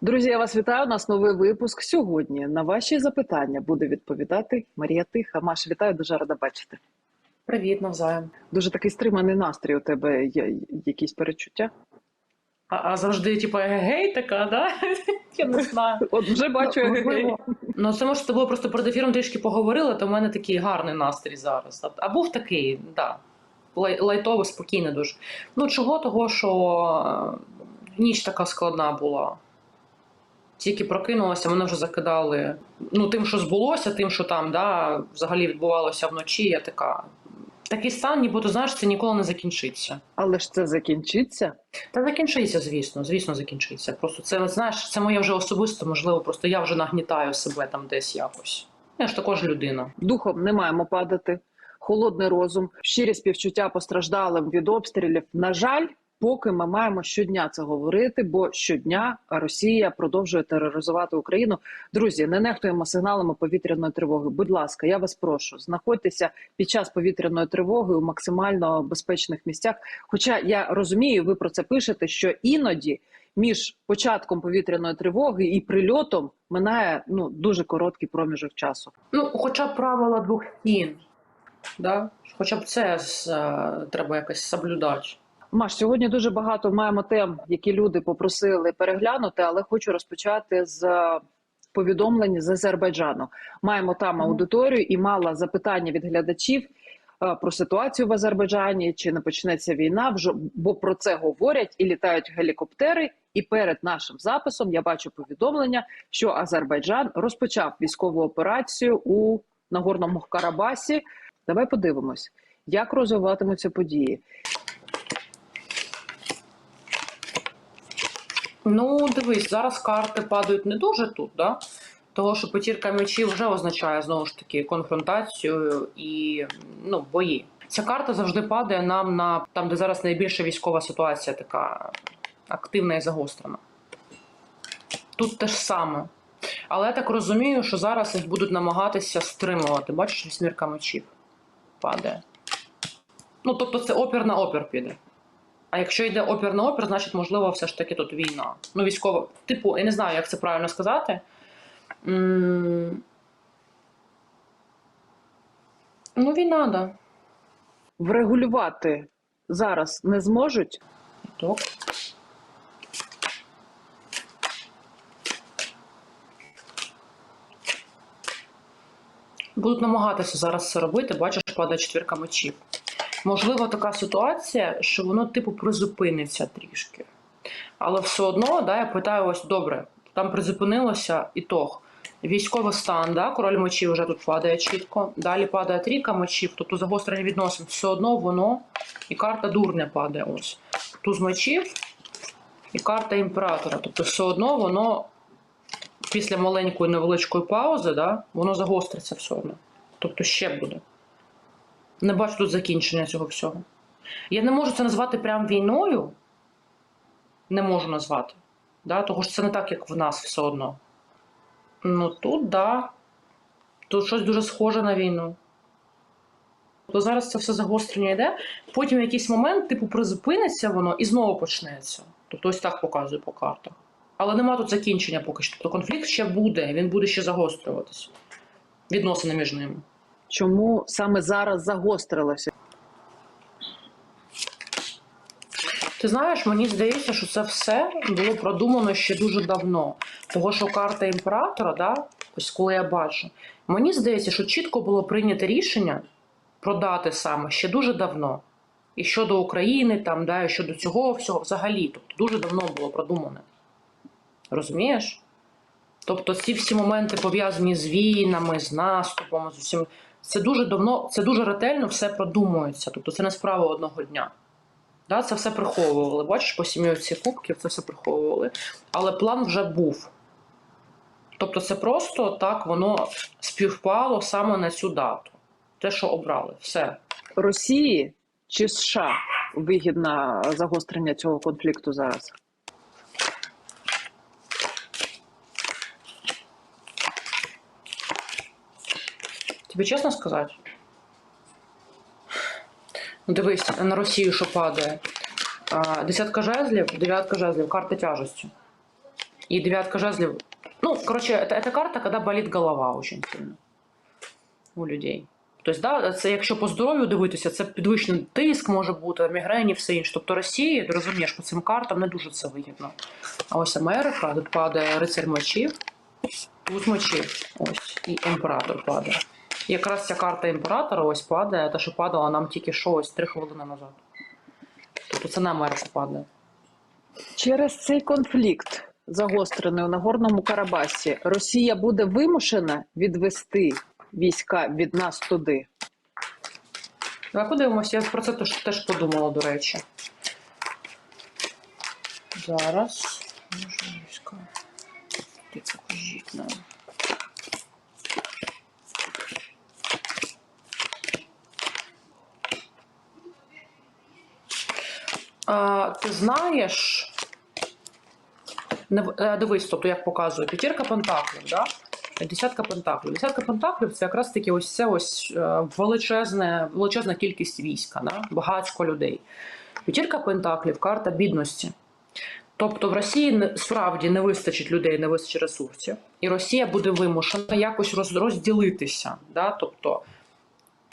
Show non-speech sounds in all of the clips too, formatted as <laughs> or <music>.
Друзі, я вас вітаю. У нас новий випуск. Сьогодні на ваші запитання буде відповідати Марія Тиха. Маш, вітаю, дуже рада бачити. Привіт, навзаєм. Дуже такий стриманий настрій. У тебе є якісь перечуття? А, а завжди, типу, гей, така, да? <laughs> Я не знаю. От вже бачу, Ну, гей. Ну, це може з тобою просто перед ефіром трішки поговорили, то в мене такий гарний настрій зараз. А- був такий, да. лай- Лайтовий, спокійний дуже. Ну, чого? Того, що е, ніч така складна була. Тільки прокинулася, мене вже закидали. Ну, тим, що збулося, тим, що там да, взагалі відбувалося вночі, я така. Такий стан, ніби ти знаєш, це ніколи не закінчиться. Але ж це закінчиться. Та закінчиться, звісно, звісно, закінчиться. Просто це знаєш, це моє вже особисто, можливо, просто я вже нагнітаю себе там десь якось. Я ж також людина. Духом не маємо падати. Холодний розум, щирі співчуття постраждалим від обстрілів. На жаль, поки ми маємо щодня це говорити, бо щодня Росія продовжує тероризувати Україну. Друзі, не нехтуємо сигналами повітряної тривоги. Будь ласка, я вас прошу, знаходьтеся під час повітряної тривоги у максимально безпечних місцях. Хоча я розумію, ви про це пишете, що іноді між початком повітряної тривоги і прильотом минає ну дуже короткий проміжок часу. Ну, хоча правила двох стін. Да? Хоча б це з, е, треба якось соблюдати. Маш, сьогодні дуже багато маємо тем, які люди попросили переглянути, але хочу розпочати з е, повідомлень з Азербайджану. Маємо там аудиторію і мала запитання від глядачів е, про ситуацію в Азербайджані, чи не почнеться війна, бо про це говорять і літають гелікоптери. І перед нашим записом я бачу повідомлення, що Азербайджан розпочав військову операцію у Нагорному Карабасі. Давай подивимось, як розвиватимуться події. Ну, дивись, зараз карти падають не дуже тут, да? Того, що потірка мечів вже означає знову ж таки конфронтацію і ну, бої. Ця карта завжди падає нам на там, де зараз найбільша військова ситуація, така активна і загострена. Тут те ж саме. Але я так розумію, що зараз їх будуть намагатися стримувати. Бачиш, вісьмірка мечів падає. Ну, тобто, це опір на опір піде. А якщо йде опір на опір, значить, можливо, все ж таки тут війна. Ну, військова. Типу, я не знаю, як це правильно сказати. М, Ну, війна, да. врегулювати зараз не зможуть. Так. Будуть намагатися зараз це робити, бачиш, падає четвірка мечів. Можливо, така ситуація, що воно, типу, призупиниться трішки. Але все одно, да, я питаю ось добре, там призупинилося ітог. Військовий стан, да, король мечів вже тут падає чітко. Далі падає трійка мечів, тобто загострення відносин. Все одно воно і карта дурня падає ось. Туз мечів і карта імператора. Тобто, все одно воно після маленької невеличкої паузи, да, воно загостриться все одно. Тобто ще буде. Не бачу тут закінчення цього всього. Я не можу це назвати прям війною. Не можу назвати. Да? Тому що це не так, як в нас все одно. Ну тут, да. Тут щось дуже схоже на війну. То зараз це все загострення йде. Потім в якийсь момент, типу, призупиниться воно і знову почнеться. Тобто ось так показує по картах. Але нема тут закінчення поки що. Тобто конфлікт ще буде, він буде ще загострюватися. Відносини між ними. Чому саме зараз загострилося? Ти знаєш, мені здається, що це все було продумано ще дуже давно. Того, що карта імператора, да, ось коли я бачу, мені здається, що чітко було прийнято рішення продати саме ще дуже давно. І щодо України, там, да, і щодо цього всього взагалі. Тобто дуже давно було продумане. Розумієш? Тобто ці всі моменти пов'язані з війнами, з наступом, з усім. Це дуже давно, це дуже ретельно все продумується. Тобто це не справа одного дня. Да, це все приховували. Бачиш, по сім'ї кубків це все приховували. Але план вже був. Тобто, це просто так воно співпало саме на цю дату. Те, що обрали. Все. Росії чи США вигідне загострення цього конфлікту зараз? Тобі чесно сказати? Ну, Дивись, на Росію, що падає. Десятка жезлів, дев'ятка жезлів, карта тяжесті. И девятка жезлов. Ну, это, это карта, когда болит голова очень сильно у людей. Тобто, да, це якщо по здоров'ю дивитися, це підвищений тиск може бути, мігрені, все інше. Тобто Росії, ти розумієш, по цим картам не дуже це вигідно. А ось Америка, тут падає рицарь мечів, тут мечів, ось, і імператор падає. Якраз ця карта імператора ось падає, те, що падала нам тільки що ось три хвилини назад. Тобто це на Америку падає. Через цей конфлікт, загострений у Нагорному Карабасі, Росія буде вимушена відвести війська від нас туди. Давай подивимося, я про це теж, теж подумала, до речі. Зараз. Може, війська. Ти покажіть нам. Ти знаєш. Е, дивись, тобто як показує п'ятірка пентаклів, да? Десятка пентаклів. Десятка пентаклів це якраз таки ось це ось е, величезне, величезна кількість війська, да? багатько людей. П'ятірка пентаклів карта бідності. Тобто в Росії справді не вистачить людей, не вистачить ресурсів, і Росія буде вимушена якось розділитися. Да? Тобто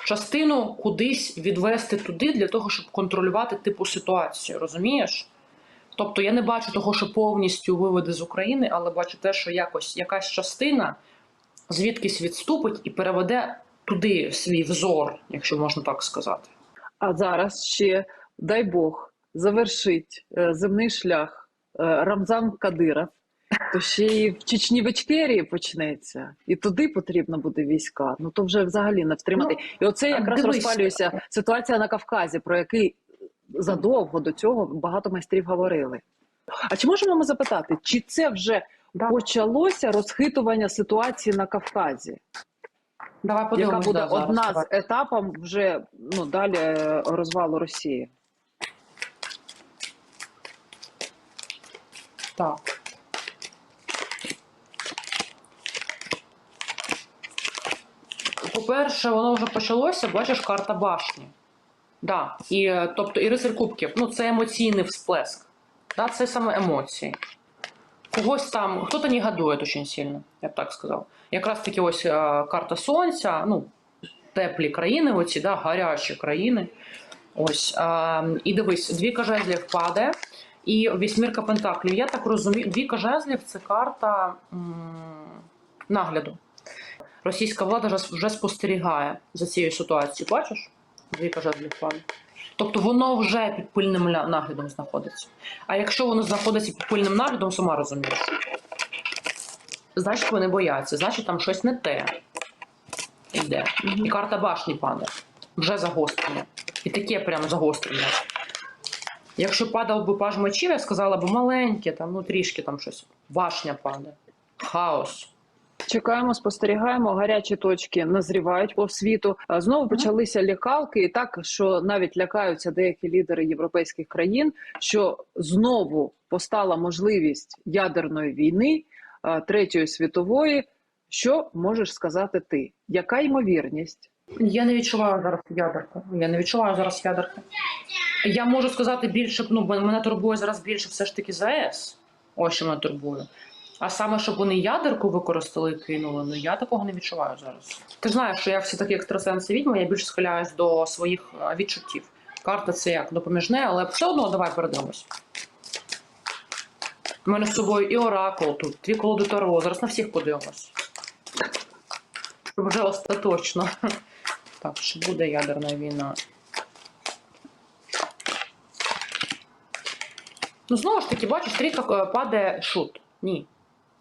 частину кудись відвести туди для того, щоб контролювати типу ситуацію. Розумієш? Тобто я не бачу того, що повністю виведе з України, але бачу те, що якось якась частина звідкись відступить і переведе туди свій взор, якщо можна так сказати. А зараз ще, дай Бог, завершить е, земний шлях е, Рамзан Кадиров, то ще й в Чечні в Ічкерії почнеться, і туди потрібно буде війська. Ну то вже взагалі не втримати. І оце якраз дивись. розпалюється ситуація на Кавказі, про який задовго до цього багато майстрів говорили. А чи можемо ми запитати, чи це вже Да. почалося розхитування ситуації на Кавказі? Давай яка буде да, зараз. одна Давай. з етапом вже ну далі е, розвалу Росії. Так. По-перше, воно вже почалося, бачиш, карта башні. Да. І, е, тобто, і рицарь кубків, ну, це емоційний всплеск. Да, це саме емоції. Когось там, хто-то негодує дуже сильно, я б так сказав. Якраз таки ось е, карта сонця, ну, теплі країни, оці, да, гарячі країни. Ось. Е, і дивись, дві жезлів падає. І вісьмірка пентаклів. Я так розумію, двійка жезлів це карта м, нагляду. Російська влада вже, спостерігає за цією ситуацією. Бачиш? Двійка жезлів падає. Тобто воно вже під пильним наглядом знаходиться. А якщо воно знаходиться під пильним наглядом, сама розумієш. Значить, вони бояться, значить, там щось не те йде. І карта башні падає. Вже загострення. І таке прям загострення. Якщо падав би паж мечів, я сказала б маленьке, там, ну трішки там щось. Башня падає. Хаос. Чекаємо, спостерігаємо. Гарячі точки назрівають по світу. Знову почалися лякалки, і так що навіть лякаються деякі лідери європейських країн, що знову постала можливість ядерної війни третьої світової. Що можеш сказати ти? Яка ймовірність? Я не відчуваю зараз ядерку. Я не відчуваю зараз ядерку. Я можу сказати більше, ну, мене турбує зараз більше все ж таки ЗАЕС. Ось що мене турбує. А саме, щоб вони ядерку використали і кинули, ну я такого не відчуваю зараз. Ти знаєш, що я всі такі екстрасенси відьми, я більше схиляюсь до своїх е, відчуттів. Карта це як допоміжне, але все одно давай передивимось. У мене з собою і оракул тут, дві колоди Таро. Зараз на всіх подивимось. Щоб Вже остаточно. <laughs> Так, чи буде ядерна війна? Ну, знову ж таки, бачиш, стрілка е, падає шут. Ні.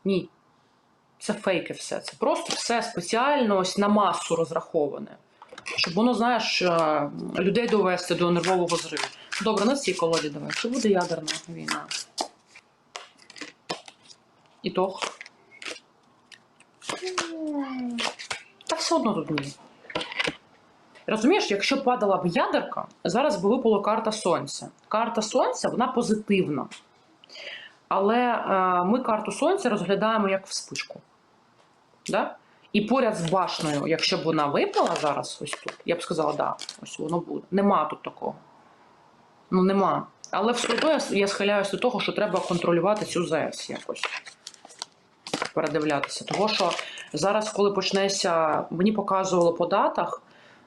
Ні. Це фейки все. Це просто все спеціально ось на масу розраховане. Щоб воно, знаєш, е, людей довести до нервового зриву. Добре, на цій колоді давай. Чи буде ядерна війна? Ітог. Та все одно тут ні. Розумієш, якщо падала б ядерка, зараз би випала карта сонця. Карта сонця вона позитивна. Але е, ми карту сонця розглядаємо як вспишку. Да? І поряд з башнею, якщо б вона випала зараз, ось тут, я б сказала, да, ось воно буде. Нема тут такого. Ну, нема. Але все одно я, схиляюся до того, що треба контролювати цю ЗС якось. передивлятися. Того що зараз, коли почнеться, мені показувало по датах,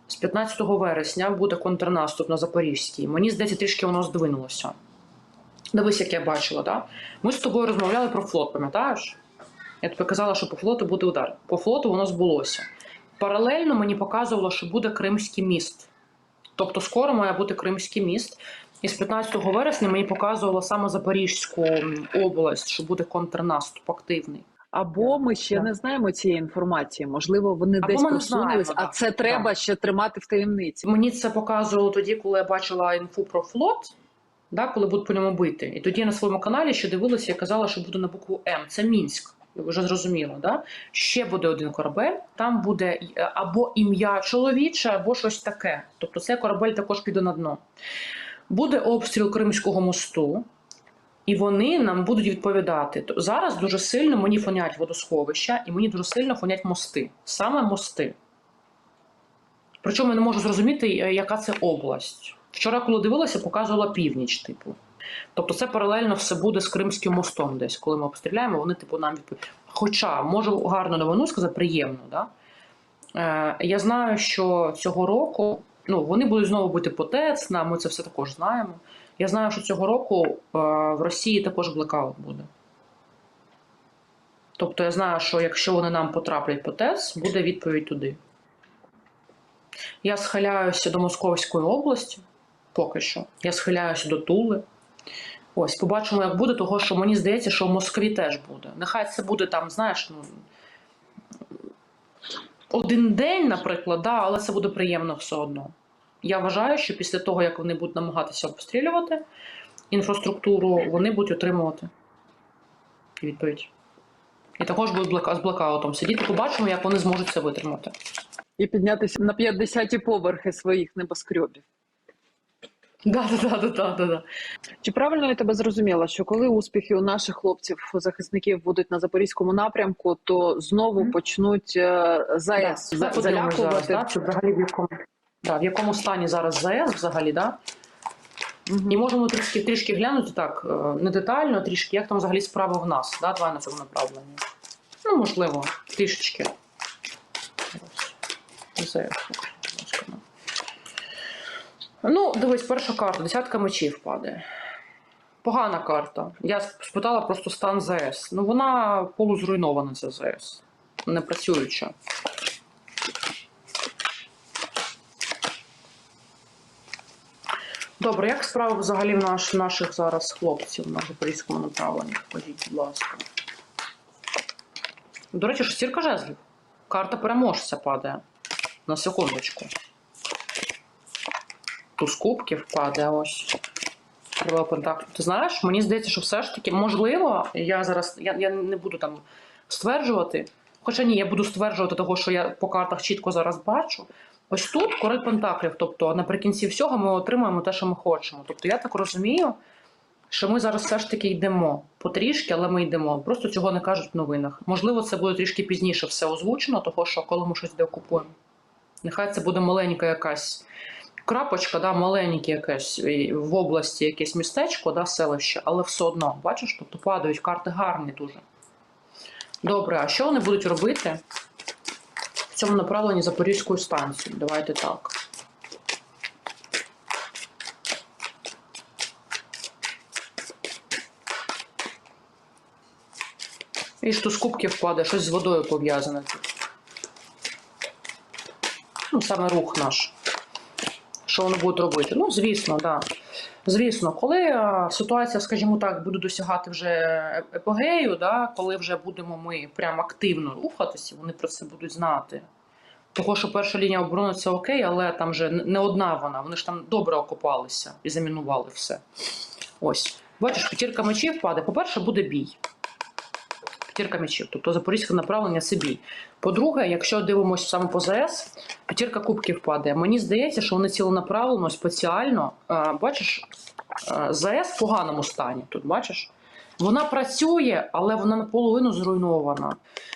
з 15 вересня буде контрнаступ на Запорізькій. Мені здається, трішки воно здвинулося. Дивись, як я бачила, так? Ми з тобою розмовляли про флот, пам'ятаєш? Я тобі казала, що по флоту буде удар. По флоту воно збулося. Паралельно мені показувало, що буде Кримський міст. Тобто скоро має бути Кримський міст. І з 15 вересня мені показувало саме Запорізьку область, що буде контрнаступ активний. Або ми ще Так. не знаємо цієї інформації. Можливо, вони Або десь просунулись, а так. це треба ще тримати в таємниці. Мені це показувало тоді, коли я бачила інфу про флот, да, коли будуть по ньому бити. І тоді я на своєму каналі ще дивилася і казала, що буде на букву М. Це Мінськ. Вже зрозуміло, да? Ще буде один корабель, там буде е, або ім'я чоловіче, або щось таке. Тобто цей корабель також піде на дно. Буде обстріл Кримського мосту, і вони нам будуть відповідати. Зараз дуже сильно мені фонять водосховища, і мені дуже сильно фонять мости. Саме мости. Причому я не можу зрозуміти, е, яка це область. Вчора, коли дивилася, показувала північ, типу. Тобто це паралельно все буде з Кримським мостом десь, коли ми обстріляємо, вони типу нам відповідають. Хоча можу гарну новину сказати, приємну, да? Е, я знаю, що цього року ну, вони будуть знову бути по ТЕЦ, ми це все також знаємо. Я знаю, що цього року е, в Росії також блекаут буде. Тобто я знаю, що якщо вони нам потраплять по ТЕЦ, буде відповідь туди. Я схиляюся до Московської області поки що. Я схиляюся до Тули. Ось, побачимо, як буде, того що мені здається, що в Москві теж буде. Нехай це буде там, знаєш, ну. Один день, наприклад, да, але це буде приємно все одно. Я вважаю, що після того, як вони будуть намагатися обстрілювати інфраструктуру, вони будуть отримувати відповідь. І також будуть з блокаутом сидіти, побачимо, як вони зможуть це витримати. І піднятися на 50-ті поверхи своїх небоскребів. Да, да, да, да, да, да. Чи правильно я тебе зрозуміла, що коли успіхи у наших хлопців захисників будуть на запорізькому напрямку, то знову Мгм. почнуть е, ЗАЕС Да, за- залякувати? да, чи взагалі в якому, да, в якому стані зараз ЗАЕС взагалі, да? Мгм. І можемо трішки, трішки глянути так, е, не детально, трішки, як там взагалі справа в нас, да, давай на цьому направленні. Ну, можливо, трішечки. Ось. ЗАЕС. Ну, дивись, перша карта, десятка мечів падає. Погана карта. Я спитала просто стан ЗАЕС. Ну, вона полузруйнована, ця ЗАЕС. Не працююча. Добре, як справи взагалі в наш, наших зараз хлопців на запорізькому направленні? Скажіть, будь ласка. До речі, шестірка жезлів. Карта переможця падає. На секундочку. Туз кубків падає ось. Крила Пентаклів. Ти знаєш, мені здається, що все ж таки можливо, я зараз я, я не буду там стверджувати. Хоча ні, я буду стверджувати того, що я по картах чітко зараз бачу. Ось тут король Пентаклів. Тобто наприкінці всього ми отримаємо те, що ми хочемо. Тобто я так розумію, що ми зараз все ж таки йдемо потрішки, але ми йдемо. Просто цього не кажуть в новинах. Можливо, це буде трішки пізніше все озвучено, того що коли ми щось деокупуємо. Нехай це буде маленька якась крапочка, да, маленьке якесь в області якесь містечко, да, селище, але все одно, бачиш, тобто падають карти гарні дуже. Добре, а що вони будуть робити в цьому направленні Запорізької станції? Давайте так. І що з кубків падає, щось з водою пов'язане тут. Ну, саме рух наш. Що вони будуть робити? Ну, звісно. Да. Звісно, коли ситуація, скажімо так, буде досягати вже епогею, да, коли вже будемо ми прям активно рухатися, вони про це будуть знати. Того, що перша лінія оборони це окей, але там вже не одна вона, вони ж там добре окопалися і замінували все. Ось. Бачиш, п'ятірка мечів падає. По-перше, буде бій. П'ятірка мечів, тобто запорізьке направлення це. По-друге, якщо дивимося саме по ЗС, п'ятірка кубків падає. Мені здається, що вони ціленаправлено, спеціально. е, Бачиш, е, ЗС в поганому стані. Тут бачиш? Вона працює, але вона наполовину зруйнована.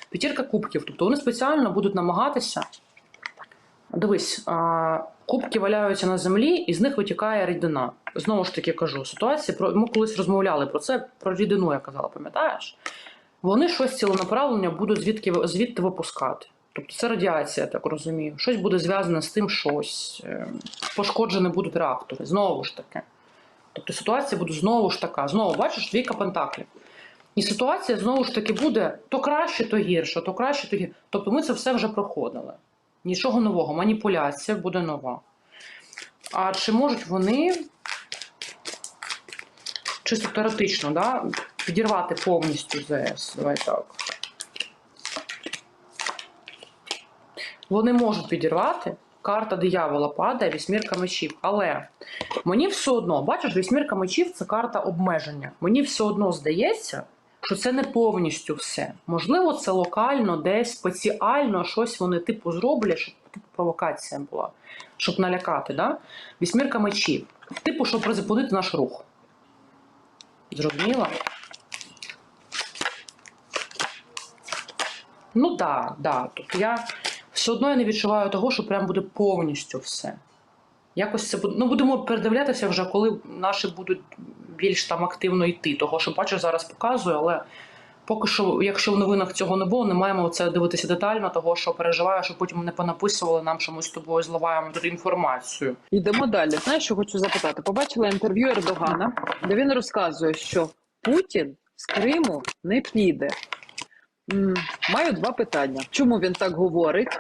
П'ятірка кубків. Тобто вони спеціально будуть намагатися. Дивись, а, кубки валяються на землі, і з них витікає рідина. Знову ж таки кажу, ситуація про ми колись розмовляли про це, про рідину, я казала, пам'ятаєш? Вони щось ціленаправлення будуть звідки звідти випускати. Тобто це радіація, я так розумію. Щось буде зв'язане з тим, щось е, пошкоджені будуть реактори. Знову ж таки. Тобто ситуація буде знову ж така. Знову бачиш, двійка пентаклів. І ситуація знову ж таки буде то краще, то гірше, то краще, то гірше. Тобто ми це все вже проходили. Нічого нового, маніпуляція буде нова. А чи можуть вони чисто теоретично да, підірвати повністю ЗС? Давай так. Вони можуть підірвати. Карта диявола падає, вісьмірка мечів. Але мені все одно, бачиш, вісьмірка мечів це карта обмеження. Мені все одно здається, що це не повністю все. Можливо, це локально, десь спеціально щось вони типу зроблять, щоб типу провокація була, щоб налякати. Да? Вісьмірка мечів. Типу, щоб призупинити наш рух. Зрозуміло? Ну да, да. Тобто я все одно я не відчуваю того, що прям буде повністю все. Якось це буде. Ну, будемо передивлятися вже, коли наші будуть більш там активно йти. Того, що бачу, зараз показую, але поки що, якщо в новинах цього не було, не маємо це дивитися детально, того що переживаю, що потім не понаписували нам, що ми з тобою зливаємо тут інформацію. Йдемо далі. Знаєш, що хочу запитати? Побачила інтерв'ю Ердогана, де він розказує, що Путін з Криму не піде. Маю два питання: чому він так говорить,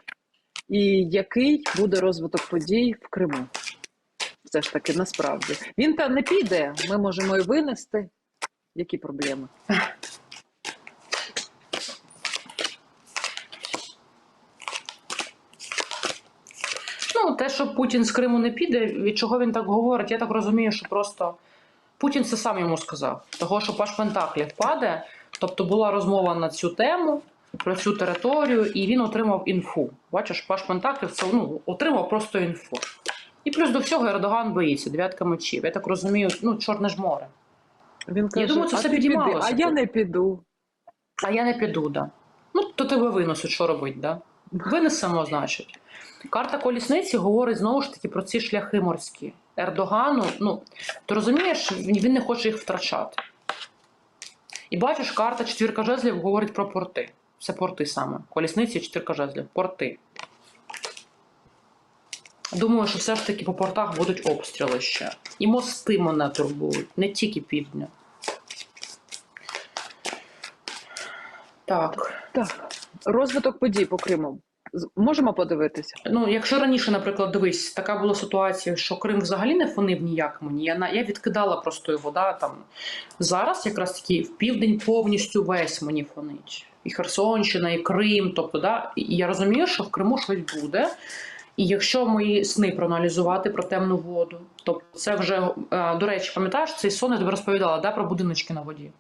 і який буде розвиток подій в Криму? Все ж таки, насправді. Він та не піде, ми можемо і винести. Які проблеми? Ну, те, що Путін з Криму не піде, від чого він так говорить, я так розумію, що просто Путін це сам йому сказав. Того, що Паш Пентаклів паде, тобто була розмова на цю тему, про цю територію, і він отримав інфу. Бачиш, Паш Пентаклів це ну, отримав просто інфу. І плюс до всього Ердоган боїться, дев'ятка мечів. Я так розумію, ну, чорне ж море. Він каже, думаю, це все підіймалося а я не піду. А я не піду, да. Ну, то тебе винесуть, що робить, да? Винесемо, значить. Карта колісниці говорить знову ж таки про ці шляхи морські. Ердогану, ну, ти розумієш, він не хоче їх втрачати. І бачиш, карта четвірка жезлів говорить про порти. Це порти саме. Колісниці четвірка жезлів. Порти. Думаю, що все ж таки по портах будуть обстріли ще. І мости мене турбують, не тільки півдня. Так. Так, розвиток подій по Криму. Можемо подивитися? Ну, якщо раніше, наприклад, дивись, така була ситуація, що Крим взагалі не фонив ніяк мені. Я, я відкидала просто його. Да, там. Зараз якраз таки в південь повністю весь мені фонить. І Херсонщина, і Крим. Тобто, да, і я розумію, що в Криму щось буде. І якщо мої сни проаналізувати про темну воду, то це вже, е, до речі, пам'ятаєш, цей сон я тобі розповідала да, про будиночки на воді.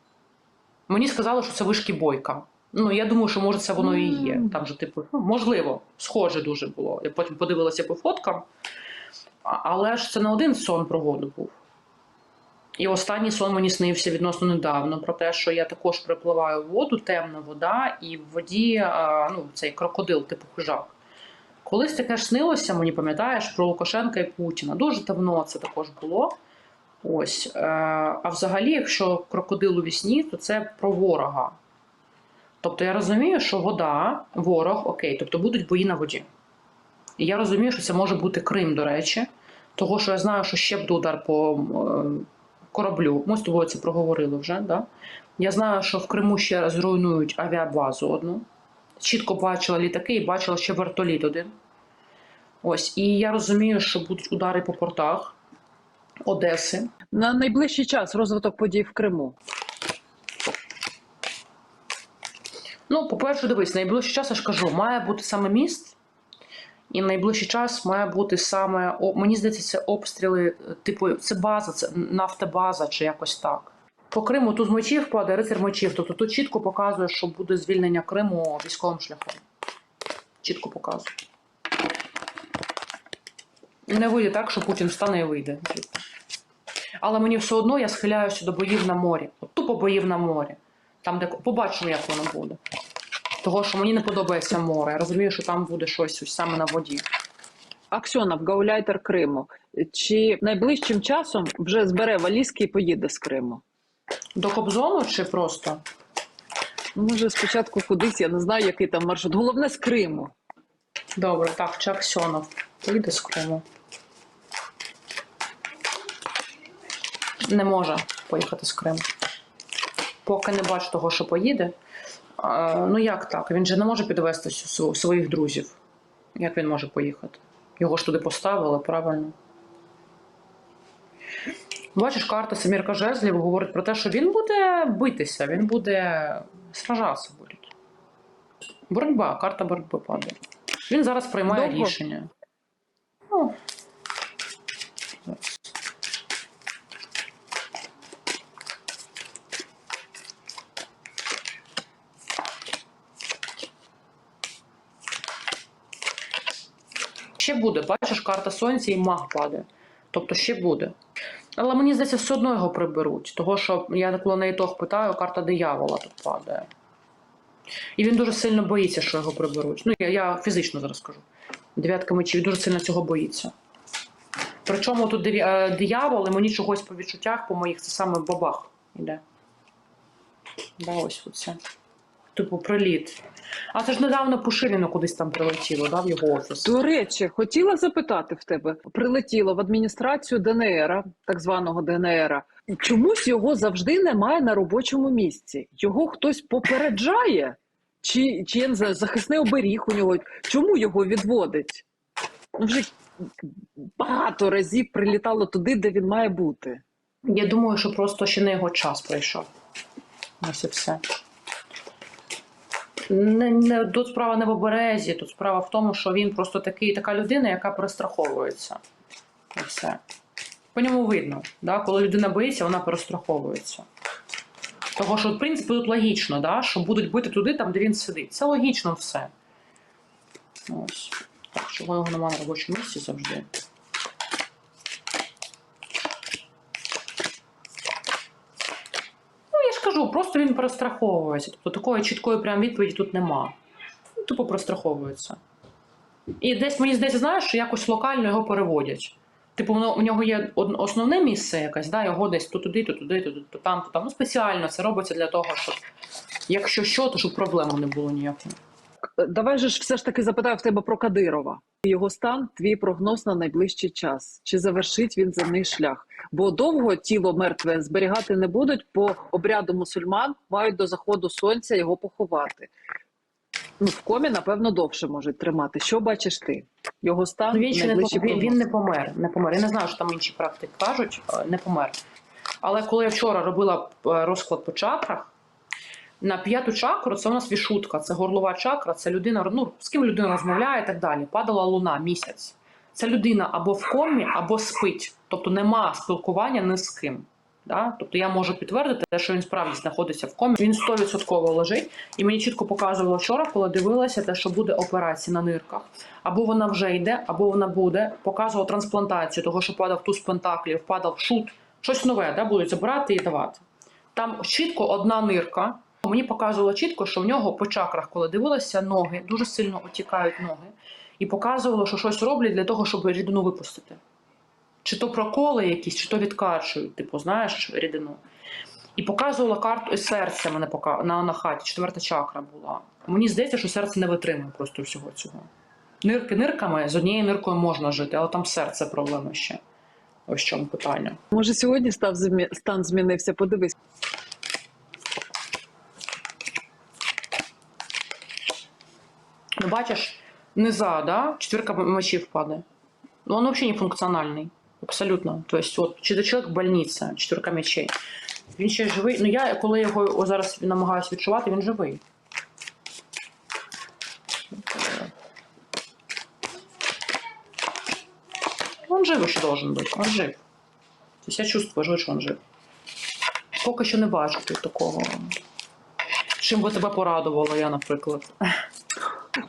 Мені сказали, що це вишки бойка. Ну, я думаю, що може це воно і є. Там же, типу, ну, можливо, схоже дуже було. Я потім подивилася по фоткам. Але ж це не один сон про воду був. І останній сон мені снився відносно недавно про те, що я також припливаю в воду, темна вода, і в воді ну, цей крокодил, типу хижак. Колись таке ж снилося, мені пам'ятаєш, про Лукашенка і Путіна. Дуже давно це також було. Ось. Е, а взагалі, якщо крокодил у вісні, то це про ворога. Тобто я розумію, що вода, ворог, окей, тобто будуть бої на воді. І я розумію, що це може бути Крим, до речі, того, що я знаю, що ще буде удар по е, кораблю. Ми з тобою це проговорили вже. Да? Я знаю, що в Криму ще зруйнують авіабазу одну. Чітко бачила літаки і бачила ще вертоліт один. Ось, і я розумію, що будуть удари по портах Одеси. На найближчий час розвиток подій в Криму. Ну, по-перше, дивись, найближчий час я ж кажу, має бути саме міст, і найближчий час має бути саме, мені здається, це обстріли, е, типу, це база, це нафтобаза чи якось так. По Криму тут з мечів падає рицар мечів. Тобто тут чітко показує, що буде звільнення Криму військовим шляхом. Чітко показує. Не вийде так, що Путін встане і вийде. Але мені все одно я схиляюся до боїв на морі. От тупо боїв на морі. Там, де побачимо, як воно буде. Того, що мені не подобається море. Я розумію, що там буде щось ось саме на воді. Аксьонов, гауляйтер Криму. Чи найближчим часом вже збере валізки і поїде з Криму? До Кобзону чи просто? Ну, Може, спочатку кудись, я не знаю, який там маршрут. Головне з Криму. Добре, так, чи Аксьонов поїде з Криму. Не може поїхати з Криму. Поки не бачу того, що поїде. Ну як так? Він же не може підвести своїх друзів. Як він може поїхати? Його ж туди поставили, правильно. Бачиш, карта Семірка Жезлів говорить про те, що він буде битися, він буде сражатися буде. Боротьба, карта боротьби падає. Він зараз приймає Довго? рішення. Ну, Ще буде, бачиш, карта сонця і маг падає. Тобто ще буде. Але мені здається, все одно його приберуть. Того, що я коли на ітог питаю, карта диявола тут падає. І він дуже сильно боїться, що його приберуть. Ну, я, я фізично зараз кажу. Дев'ятка мечів дуже сильно цього боїться. Причому тут е, диявол, і мені чогось по відчуттях, по моїх, це саме бабах іде. Да, ось оце. Типу, приліт. А це ж недавно Пушиліно кудись там прилетіло, да, в його офіс. До речі, хотіла запитати в тебе: прилетіло в адміністрацію ДНР, так званого ДНР. Чомусь його завжди немає на робочому місці. Його хтось попереджає, чи, чи я знаю, захисний оберіг у нього. Чому його відводить? Ну, вже багато разів прилітало туди, де він має бути. Я думаю, що просто ще не його час прийшов. Ось і все. Не, не, тут справа не в оберезі, тут справа в тому, що він просто такий, така людина, яка перестраховується. І все. По ньому видно, да? коли людина боїться, вона перестраховується. Того, що, в принципі, тут логічно, да? що будуть бити туди, там, де він сидить. Це логічно все. Ось. Так, чого його немає на робочому місці завжди. Ну, я ж кажу, просто він перестраховується. Тобто такої чіткої прям відповіді тут нема. Тупо перестраховується. І десь мені здається, знаєш, що якось локально його переводять. Типу, воно, у нього є основне місце якесь, да, його десь то туди, то туди, то, то там, то там. Ну, спеціально це робиться для того, щоб якщо що, то щоб проблем не було ніякої. Давай же ж все ж таки запитаю в тебе про Кадирова. Його стан, твій прогноз на найближчий час. Чи завершить він земний шлях? Бо довго тіло мертве зберігати не будуть, по обряду мусульман мають до заходу сонця його поховати. Ну, в комі, напевно, довше можуть тримати. Що бачиш ти? Його стан Ну, він ще не, він, він не помер. Не помер. Я не знаю, що там інші практики кажуть, е, не помер. Але коли я вчора робила е, розклад по чакрах, на п'яту чакру це у нас вішутка, це горлова чакра, це людина, ну, з ким людина розмовляє і так далі. Падала луна місяць. Це людина або в комі, або спить. Тобто нема спілкування ні з ким. Да? Тобто я можу підтвердити, що він справді знаходиться в комі. Він 100% лежить. І мені чітко показувало вчора, коли дивилася, те, що буде операція на нирках. Або вона вже йде, або вона буде. Показував трансплантацію, того, що падав туз пентаклів, падав шут. Щось нове, да, будуть забирати і давати. Там чітко одна нирка. Мені показувало чітко, що в нього по чакрах, коли дивилася, ноги дуже сильно отікають ноги. І показувало, що щось роблять для того, щоб рідину випустити. Чи то проколи якісь, чи то відкачують, типу, знаєш, рідину. І показувала карту серця мене пока на, на хаті, четверта чакра була. Мені здається, що серце не витримує просто всього цього. Нирки нирками, з однією ниркою можна жити, але там серце проблема ще. Ось чому питання. Може, сьогодні став змі- стан змінився? Подивись. Ну, бачиш, низа, да? четверка мочей падает. Ну, он вообще не функциональный. Абсолютно. То есть, от, чи человек больниця, четверка мечей. Він ще живий. Ну, я, коли його зараз намагаюся відчувати, він живий. Он жив еще должен быть. Он жив. То есть я чувствую, що він жив. Поки що не бачу тут такого. Чим би тебе порадувало, я, наприклад.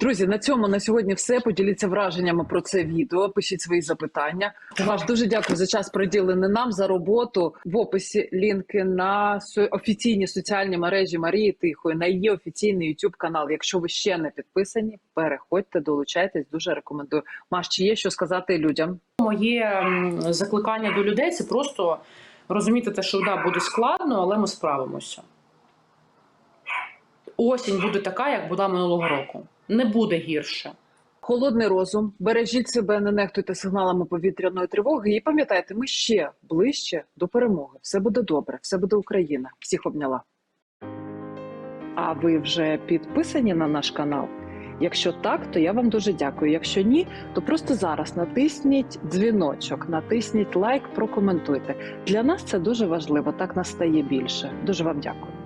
Друзі, на цьому на сьогодні все. Поділіться враженнями про це відео. Пишіть свої запитання. Ваш дуже дякую за час приділений нам за роботу. В описі лінки на офіційні соціальні мережі Марії Тихої, на її офіційний YouTube канал. Якщо ви ще не підписані, переходьте, долучайтесь. Дуже рекомендую. Маш, чи є що сказати людям? Моє закликання до людей це просто розуміти те, що да, буде складно, але ми справимося. осінь буде така, як була минулого року. Не буде гірше. Холодний розум, бережіть себе, не нехтуйте сигналами повітряної тривоги. І пам'ятайте, ми ще ближче до перемоги. Все буде добре, все буде Україна. Всіх обняла. А ви вже підписані на наш канал? Якщо так, то я вам дуже дякую. Якщо ні, то просто зараз натисніть дзвіночок, натисніть лайк, прокоментуйте. Для нас це дуже важливо. Так нас стає більше. Дуже вам дякую.